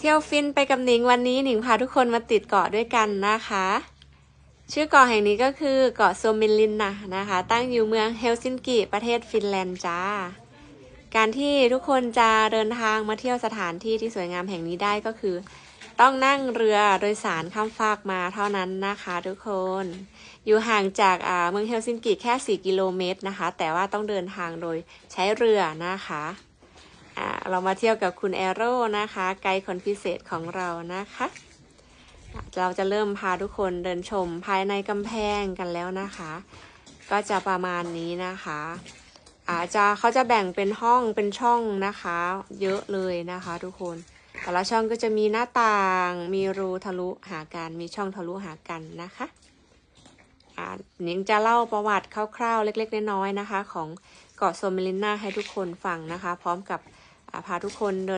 เที่ยวฟินไปกับหนิงวันนี้หนิงพาทุกคนมาติดเกาะด้วยกันนะคะ ชื่อเกาะแห่งนี้ก็คือเกาะโซมินลินนะนะคะ ตั้งอยู่เมืองเฮลซิงกิประเทศฟินแลนด์จ้า การที่ทุกคนจะเดินทางมาเที่ยวสถานที่ที่สวยงามแห่งนี้ได้ก็คือ ต้องนั่งเรือโดยสารข้ามฟากมาเท่านั้นนะคะทุกคน อยู่ห่างจากอ่าเมืองเฮลซิงกิแค่ 4 กิโลเมตรนะคะ แต่ว่าต้องเดินทางโดยใช้เรือนะคะ อ่าเรามาเที่ยวกับคุณแอโร่นะคะ ไกด์คนพิเศษของเรานะคะ เราจะเริ่มพาทุกคนเดินชมภายในกำแพงกันแล้วนะคะ ก็จะประมาณนี้นะคะอาจจะเขาจะแบ่งเป็นห้องเป็นช่องนะคะ เยอะเลยนะคะทุกคน แต่ละช่องก็จะมีหน้าต่าง มีรูทะลุหากัน มีช่องทะลุหากันนะคะอ่านิงจะเล่าประวัติคร่าวๆ เล็กๆน้อยๆนะคะ ของเกาะโซมิลิน่าให้ทุกคนฟังนะคะ พร้อมกับ พาทุกคนเดิน